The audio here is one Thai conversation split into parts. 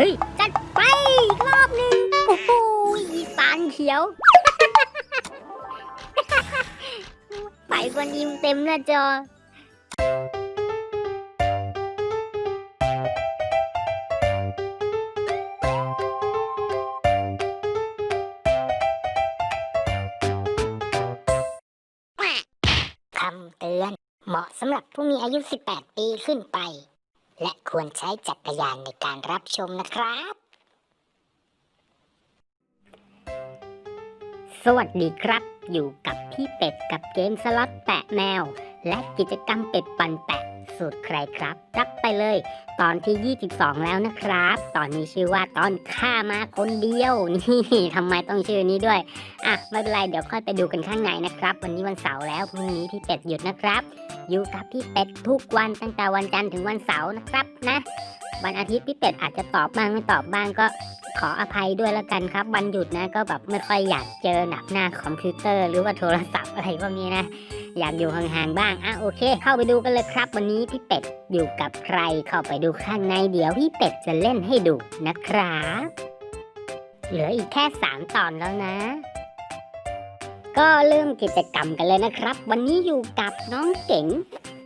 เฮ้ย จัดไปอีกรอบหนึ่งโอ้โหอีสานเขียว ไปกวนยิมเต็มหน้าจอคำเตือน เหมาะสำหรับผู้มีอายุ 18 ปีขึ้นไป และควรใช้จักรยานในการรับชมนะครับ สวัสดีครับ อยู่กับพี่เป็ดกับเกมสล็อตแปะแมว และกิจกรรมเป็ดปันแปะ สูตรใครครับ รับไปเลย ตอนที่ 22 แล้วนะครับ ตอนนี้ชื่อว่าตอนข้ามาคนเดียว นี่ทำไมต้องชื่อนี้ด้วย อะ ไม่เป็นไร เดี๋ยวค่อยไปดูกันข้างในนะครับ วันนี้วันเสาร์แล้วพรุ่งนี้พี่เป็ดหยุดนะครับ อยู่กับพี่เป็ดทุกวันตั้งแต่วันจันทร์ถึงวันเสาร์นะครับนะ วันอาทิตย์พี่เป็ดอาจจะตอบบ้างไม่ตอบบ้างก็ขออภัยด้วยแล้วกันครับ วันหยุดนะก็แบบไม่ค่อยอยากเจอหนักหน้าคอมพิวเตอร์หรือว่าโทรศัพท์อะไรพวกนี้นะ อยากอยู่ห่างๆบ้างอะโอเค เข้าไปดูกันเลยครับ วันนี้พี่เป็ดอยู่กับใครเข้าไปดูข้างในเดี๋ยวพี่เป็ดจะเล่นให้ดูนะครับเหลืออีกแค่สามตอนแล้วนะ ก็เริ่มกิจกรรมกันเลยนะครับ วันนี้อยู่กับน้องเก๋ง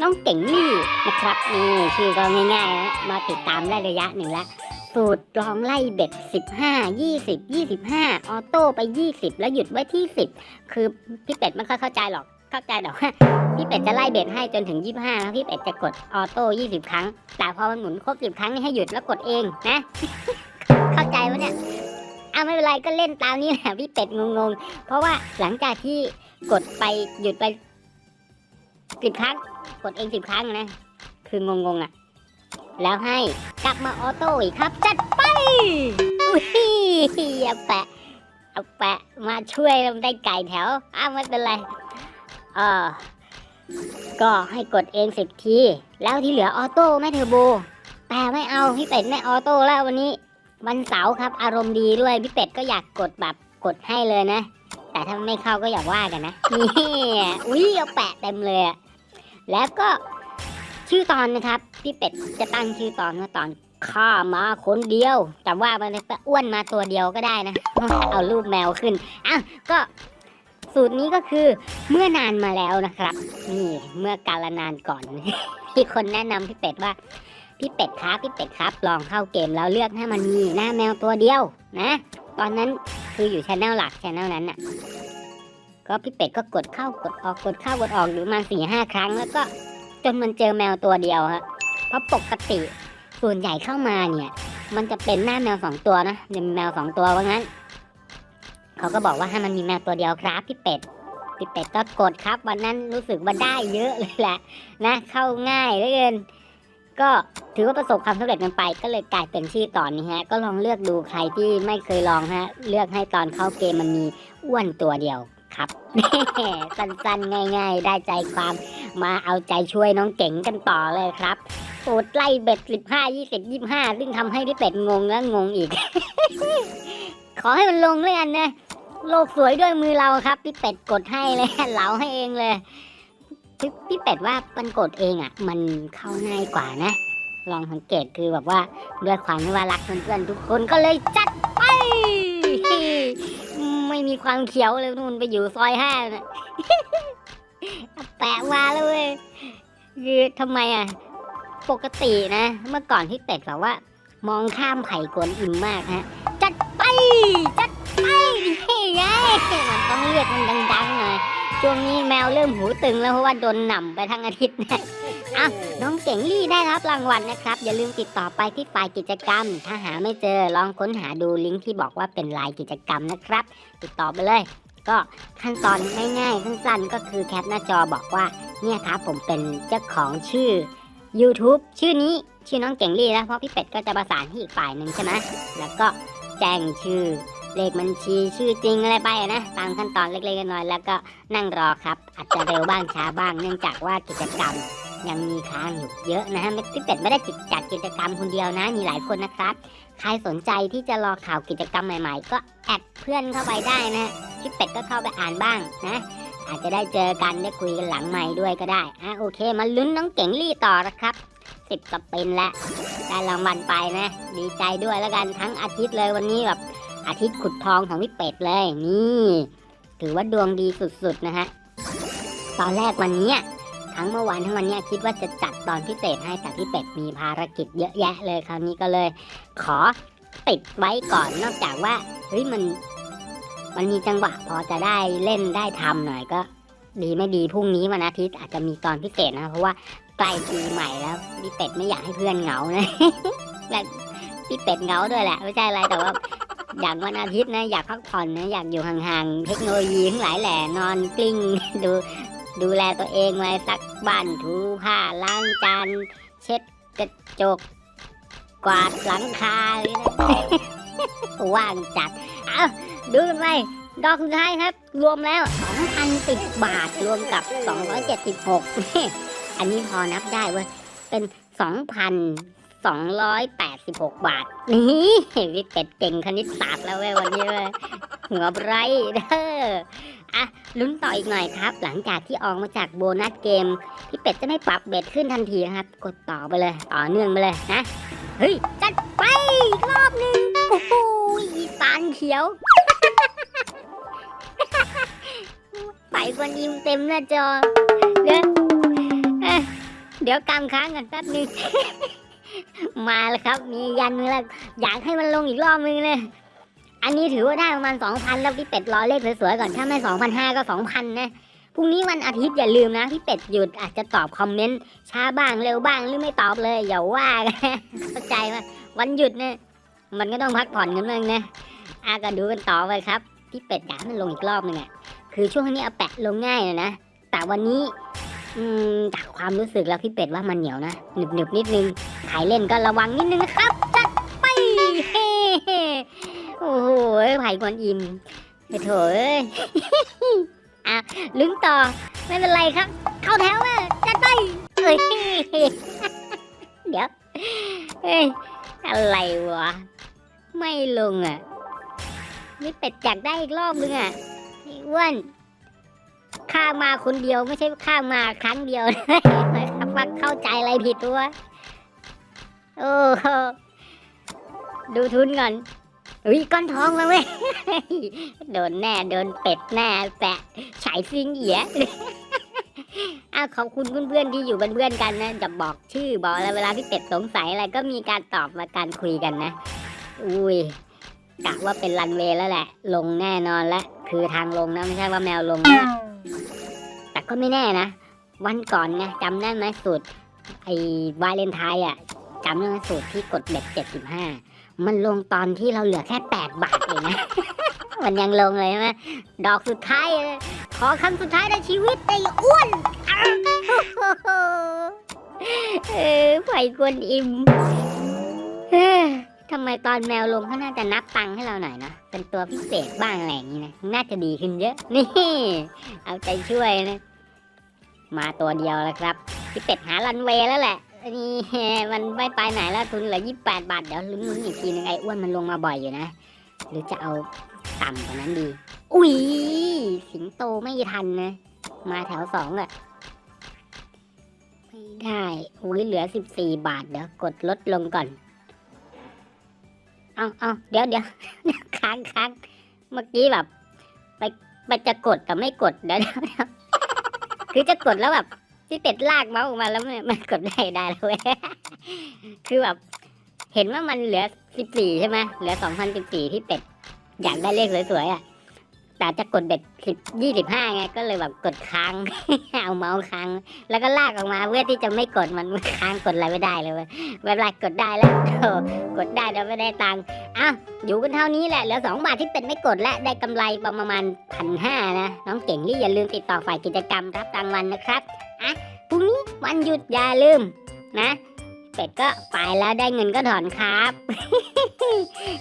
น้องเก๋งลี่นะครับนี่ชื่อก็ง่ายๆนะมาติดตามได้ระยะหนึ่งแล้วสูตรลองไล่เบ็ด 15 20 25 ออโต้ไป 20 แล้วหยุดไว้ที่ 10 คือพี่เป็ดไม่ค่อยเข้าใจหรอก เข้าใจแต่ว่าพี่เป็ดจะไล่เบ็ดให้จนถึง 25แล้วพี่เป็ดจะกดออโต้20 ครั้ง แต่พอมันหมุนครบ10 ครั้งนี่ให้หยุดแล้วกดเองนะ เข้าใจไหมเนี่ยเอาไม่เป็นไรก็เล่นตามนี้แหละพี่เป็ดงงๆ เพราะว่าหลังจากที่กดไปหยุดไปสิบครั้ง กดเองสิบครั้งนะ คืองงๆอะ แล้วให้กลับมาออโต้อีกครับ จัดไปอุ้ยเอาแปะเอาแปะมาช่วยเราได้ไก่แถวอ้าวไม่เป็นไร เออก็ให้กดเองสิบที แล้วที่เหลือออโต้ไม่เทอร์โบ แต่ไม่เอาพี่เป็ดไม่ออโต้แล้ววันนี้ วันเสาร์ครับ อารมณ์ดีด้วยพี่เป็ดก็อยากกดแบบกดให้เลยนะ แต่ถ้าไม่เข้าก็อย่าว่ากันนะนี่อุ้ยเอาแปะเต็มเลยอะแล้วก็ชื่อตอนนะครับ พี่เป็ดจะตั้งชื่อตอนว่าตอนข้ามาคนเดียวแต่ว่ามันจะอ้วนมาตัวเดียวก็ได้นะ เอารูปแมวขึ้นอ้าวก็ สูตรนี้ก็คือเมื่อนานมาแล้วนะครับ นี่เมื่อกาลนานก่อน ที่คนแนะนำพี่เป็ดว่าพี่เป็ดครับพี่เป็ดครับ ลองเข้าเกมแล้วเลือกให้มันมีหน้าแมวตัวเดียวนะ ตอนนั้นคืออยู่ชแนลหลักชแนลนั้นน่ะ ก็พี่เป็ดก็กดเข้ากดออกกดเข้ากดออกอยู่มาสี่ห้าครั้ง แล้วก็จนมันเจอแมวตัวเดียวฮะเพราะปกติส่วนใหญ่เข้ามาเนี่ย มันจะเป็นหน้าแมวสองตัวนะจะมีแมวสองตัวว่างั้น เขาก็บอกว่าให้มันมีแมวตัวเดียวครับพี่เป็ดพี่เป็ดก็กดครับ วันนั้นรู้สึกว่าได้เยอะเลยแหละนะ เข้าง่ายเหลือเกินก็ถือว่าประสบความสำเร็จกันไป ก็เลยกลายเป็นชื่อตอนนี้ฮะ ก็ลองเลือกดูใครที่ไม่เคยลองฮะ เลือกให้ตอนเข้าเกมมันมีอ้วนตัวเดียวครับสั้นๆง่าย ๆ ได้ใจความมาเอาใจช่วยน้องเก๋งกันต่อเลยครับสูตรไล่เบ็ดสิบห้ายี่สิบยี่ห้าซึ่งทำให้พี่เป็ดงงแล้วงงอีก ขอให้มันลงเลยอันนะ โลกสวยด้วยมือเราครับ พี่เป็ดกดให้เลยเหลาให้เองเลยพี่พี่เป็ดว่ามันกดเองอะ มันเข้าง่ายกว่านะ ลองสังเกตคือแบบว่าด้วยความที่ว่ารักเพื่อนๆทุกคนก็เลยจัดไป ไม่มีความเขียวเลยนู่นไปอยู่ซอยห้านะแปะมาแล้วเว้ยคือทำไมอะ ปกตินะ เมื่อก่อนที่เป็ดแบบว่า มองข้ามไผ่กวนอิ่มมากฮะ จัดไป จัด ไปนี่ไงมันต้องเลือดมันดังๆหน่อยช่วงนี้แมวเริ่มหูตึงแล้วเพราะว่าโดนหน่ำไปทั้งอาทิตย์นะอะน้องเจ๋งลี่ได้รับรางวัลนะครับ อย่าลืมติดต่อไปที่ฝ่ายกิจกรรม ถ้าหาไม่เจอลองค้นหาดูลิงก์ที่บอกว่าเป็นลายกิจกรรมนะครับ ติดต่อไปเลย ก็ขั้นตอนง่ายๆสั้นๆ ก็คือแคปหน้าจอบอกว่า เนี่ยครับผมเป็นเจ้าของชื่อ YouTube ชื่อนี้ชื่อน้องเก่งลี่แล้วเพราะพี่เป็ดก็จะประสานที่อีกฝ่ายหนึ่งใช่ไหมแล้วก็แจ้งชื่อ เลขบัญชีชื่อจริงอะไรไปนะ ตามขั้นตอนเล็กๆน้อยๆแล้วก็นั่งรอครับ อาจจะเร็วบ้างช้าบ้างเนื่องจากว่ากิจกรรมยังมีค้างอยู่เยอะนะฮะไม่พี่เป็ดไม่ได้จัดกิจกรรมคนเดียวนะ มีหลายคนนะครับ ใครสนใจที่จะรอข่าวกิจกรรมใหม่ๆ ก็แอดเพื่อนเข้าไปได้นะฮะพี่เป็ดก็เข้าไปอ่านบ้างนะ อาจจะได้เจอกันได้คุยกันหลังใหม่ด้วยก็ได้อะโอเค มาลุ้นน้องเก่งลี่ต่อนะครับสิบสปินแล้วได้รางวัลไปนะ ดีใจด้วยแล้วกันทั้งอาทิตย์เลยวันนี้แบบ อาทิตย์ขุดทองของพี่เป็ดเลยนี่ถือว่าดวงดีสุดๆนะฮะตอนแรกวันเนี้ยทั้งเมื่อวานทั้งวันเนี้ยคิดว่าจะจัดตอนพิเศษให้แต่พี่เป็ดมีภารกิจเยอะแยะเลยคราวนี้ก็เลย ขอติดไว้ก่อนนอกจากว่าเฮ้ยมันมันมีจังหวะพอจะได้เล่นได้ทำหน่อยก็ดีไม่ดีพรุ่งนี้วันอาทิตย์อาจจะมีตอนพิเศษนะเพราะว่าใกล้ปีใหม่แล้วพี่เป็ดไม่อยากให้เพื่อนเหงานะและพี่เป็ดเหงาด้วยแหละ ไม่ใช่อะไรแต่ว่า อยางวันอาทิตย์นะ อยากพักผ่อนนะ อยากอยู่ห่างๆ เทคโนโลยีทั้งหลายแหล่นอนกลิ้งดูดูแลตัวเองไว้ซักบ้านถูผ้าล้างจานเช็ดกระจก กวาดหลังคาเลยนะว่างจัด เอาดูกันไปดอกสุดท้ายครับ รวมแล้ว2,010บาทรวมกับ 276 อันนี้พอนับได้เว้ยเป็น 286 บาท นี่วิเป็ดเก่งคณิตศาสตร์แล้วเว้ยวันนี้เว้ยหัวไรเด้ออะลุ้นต่ออีกหน่อยครับ หลังจากที่ออกมาจากโบนัสเกมพี่เป็ดจะไม่ปรับเบ็ดขึ้นทันทีนะครับ กดต่อไปเลยต่อเนื่องไปเลยนะ เฮ้ย จัดไปอีกรอบหนึ่งโอ้โหอีสานเขียว ไปกวนยิมเต็มหน้าจอ เดี๋ยวเอ้ยเดี๋ยวกำค้างกันแป๊บนึง มาแล้วครับ มียันมือแล้วอยากให้มันลงอีกรอบนึงเลย อันนี้ถือว่าได้ประมาณสองพันแล้วพี่เป็ดรอเลขสวยๆก่อนถ้าไม่สองพันห้าก็สองพันนะพรุ่งนี้วันอาทิตย์อย่าลืมนะพี่เป็ดหยุดอาจจะตอบคอมเมนต์ช้าบ้างเร็วบ้างหรือไม่ตอบเลยอย่าว่ากันเข้าใจไหมวันหยุดเนี่ยมันก็ต้องพักผ่อนกันบ้างนะอาก็ดูกันต่อไปครับพี่เป็ดอยากให้มันลงอีกรอบนึงอะคือช่วงนี้เอาแปะลงง่ายเลยนะแต่วันนี้ อืมจากความรู้สึกแล้วพี่เป็ดว่ามันเหนียวนะหนึบหนึบนิดนึงใครเล่นก็ระวังนิดนึงนะครับจัดไปเฮ้โอ้โหไผ่กวนอิมโอ้โถเอ้ยอะลุ้นต่อไม่เป็นไรครับ เข้าแถวมาจัดไปเอ้ยเดี๋ยวเอ้ยอะไรวะไม่ลงอะนี่เป็ดอยากได้อีกรอบนึงอะไอ้อ้วน ข้ามาคนเดียวไม่ใช่ข้ามาครั้งเดียวนะครับว่าเข้าใจอะไรผิดตัวโอ้โหดูทุนก่อนอุ้ยก้อนทองมาเว้ยโดนแน่โดนเป็ดแน่แปะฉายซิงเหียอ้าวขอบคุณเพื่อนๆที่อยู่เป็นเพื่อนกันนะจะบอกชื่อบอกอะไรเวลาที่เป็ดสงสัยอะไรก็มีการตอบมาการคุยกันนะ อุ้ยกะว่าเป็นรันเวย์แล้วแหละ ลงแน่นอนแล้วคือทางลงนะไม่ใช่ว่าแมวลงนะ ก็ไม่แน่นะ วันก่อนไงจำได้ไหมสูตร ไอ้วาเลนไทน์อะจำได้ไหมสูตรที่กดเบ็ดเจ็ดสิบห้ามันลงตอนที่เราเหลือแค่แปดบาทเองนะ มันยังลงเลยใช่ไหมดอกสุดท้าย ขอคำสุดท้ายในชีวิตไอ้อ้วนเออไผ่กวนอิ่มทำไมตอนแมวลงเขาน่าจะนับตังค์ให้เราหน่อยนะ เป็นตัวพิเศษบ้างอะไรอย่างนี้นะ น่าจะดีขึ้นเยอะ นี่ เอาใจช่วยนะ มาตัวเดียวแล้วครับพี่เป็ดหารันเวย์แล้วแหละนี่มันไม่ไปไหนแล้วทุนเหลือยี่แปดบาท เดี๋ยวลุ้นๆอีกทีนึงไอ้อ้วนมันลงมาบ่อยอยู่นะ หรือจะเอาต่ำกว่านั้นดี อุ้ยสิงโตไม่ทันนะ มาแถวสองอะไม่ได้อุ้ยเหลือสิบสี่บาท เดี๋ยวกดลดลงก่อน เอาเอาเดี๋ยวเดี๋ยวค้างค้างเมื่อกี้แบบ ไปไปจะกดแต่ไม่กดเดี๋ยวเดี๋ยวเดี๋ยว คือจะกดแล้วแบบที่เป็ดลากเมาส์ออกมาแล้วมันกดได้ได้แล้วเว้ยคือแบบเห็นว่ามันเหลือสิบสี่ใช่ไหมเหลือสองพันสิบสี่ที่เป็ดอยากได้เลขสวยๆอะ แต่จะกดเบ็ดสิบยี่สิบห้าไงก็เลยแบบกดค้าง เอาเมาส์ค้าง แล้วก็ลากออกมาเพื่อที่จะไม่กดมันค้างกดอะไรไม่ได้เลยเวลากดได้แล้วกดได้แต่ไม่ได้ตังค์อ้าอยู่กันเท่านี้แหละเหลือสองบาทที่เป็ดไม่กดและได้กำไรประมาณพันห้านะน้องเก่งรี่อย่าลืมติดต่อฝ่ายกิจกรรมรับรางวัลนะครับอะพรุ่งนี้วันหยุดอย่าลืมนะเป็ดก็ไปแล้วได้เงินก็ถอนครับ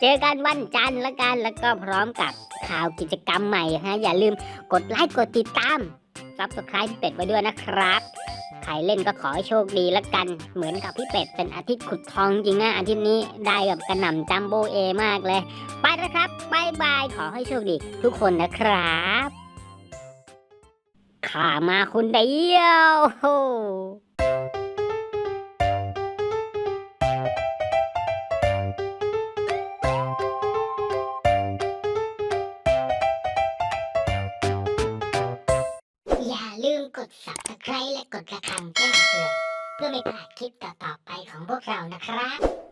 เจอกันวันจันทร์ละกันแล้วก็พร้อมกับ ข่าวกิจกรรมใหม่ฮะอย่าลืมกดไลค์กดติดตามรับสไครต์เป็ดไว้ด้วยนะครับ ใครเล่นก็ขอให้โชคดีละกัน เหมือนกับพี่เป็ดเป็นอาทิตย์ขุดทองจริงนะอาทิตย์นี้ได้กับกระหน่ำจัมโบเอมากเลย ไปแล้วครับบายบายขอให้โชคดี ทุกคนนะครับข้ามาคนเดียว ด subscribe และกดกระฆังแจ้งเตือน เพื่อไม่พลาดคลิปต่อๆไปของพวกเรานะครับ